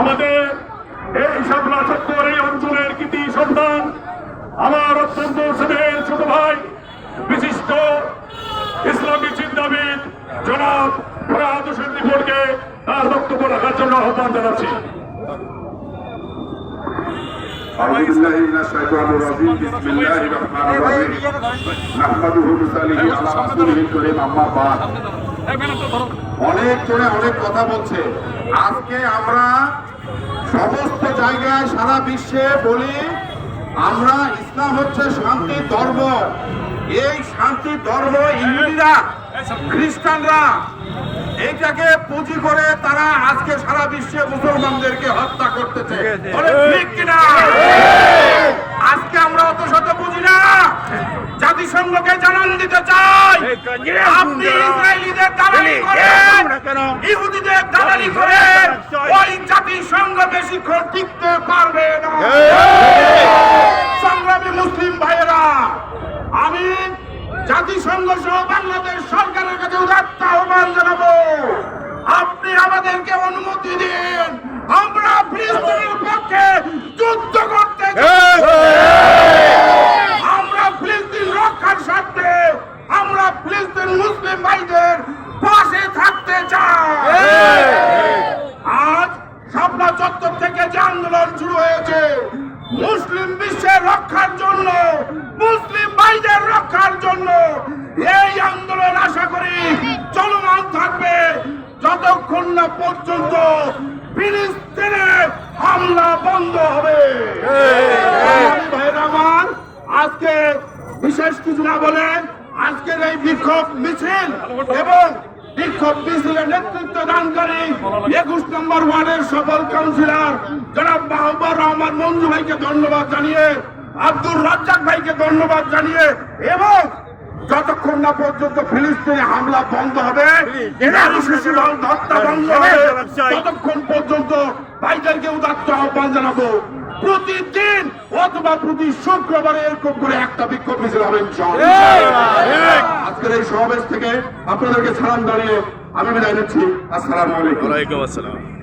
আমাদের এই শাপলা চত্বর এই অঞ্চলের কৃতি সন্তান আমার অত্যন্ত স্নেহের ছোট ভাই বিশিষ্ট ইসলামী চিন্তাবিদ জনাব ফরাদ হোসেন রিপোর্টকে তার বক্তব্য রাখার জন্য আহ্বান জানাচ্ছি أعوذ بالله من الشيطان الرجيم بسم الله الرحمن الرحيم نحمده ونصلي على رسوله الكريم أما بعد অনেক জনে অনেক কথা বলছে। আজকে আমরা সমস্ত জায়গায় সারা বিশ্বে বলি, আমরা ইসলাম হচ্ছে শান্তির ধর্ম। এই শান্তির ধর্ম ইহুদিরা, খ্রিস্টানরা, এইটাকে পুঁজি করে তারা আজকে সারা বিশ্বে মুসলমানদেরকে হত্যা করতেছে। আজকে আমরা অত শত বুঝি না। জাতিসংঘকে জানান দিতে চাই। আপনি ইসরায়েলিদের দালালি করেন ইহুদিদের দালালি করেন ওই জাতিসংঘ বেশিক্ষণ টিকতে পারবে না। সংগ্রামী মুসলিম ভাইয়েরা আমি জাতিসংঘ সহ বাংলাদেশ সরকারের কাছে উদাত্ত আহ্বান জানাব আপনি আমাদেরকে অনুমতি দিন আমরা ফিলিস্তিনের পক্ষে যুদ্ধ করতে চাই। আমরা ফিলিস্তিন রক্ষার স্বার্থে আমরা ফিলিস্তিন মুসলিম ভাইদের পাশে থাকতে চাই আজ শাপলা চত্বর থেকে যে আন্দোলন শুরু হয়েছে মুসলিম বিশ্বের রক্ষার জন্য, মুসলিম ভাইদের রক্ষার জন্য এই আন্দোলন আশা করি চলমান থাকবে যতক্ষণ না পর্যন্ত হামলা বন্ধ হবে। আমার আজকে বিশেষ কিছু না আজকের এই বিক্ষোভ মিছিল এবং বিক্ষোভ মিছিলের নেতৃত্ব দানকারী একুশ নম্বর ওয়ার্ডের সফল কাউন্সিলর জনাব রহমান মঞ্জু ভাইকে ধন্যবাদ জানিয়ে আব্দুর রাজ্জাক ভাইকে ধন্যবাদ জানিয়ে এবং যতক্ষণ না পর্যন্ত ফিলিস্তিনে হামলা বন্ধ হবে হত্যা বন্ধ হবে ততক্ষণ পর্যন্ত ভাইদেরকে উদাত্ত আহ্বান জানাব। প্রতিদিন অথবা প্রতি শুক্রবারে এরকম করে একটা বিক্ষোভ মিছিল হবে আজকের এই সমাবেশ থেকে আপনাদেরকে সালাম দাঁড়িয়ে আমি বিদায় নিচ্ছি। আসসালামু আলাইকুম। আসসালাম।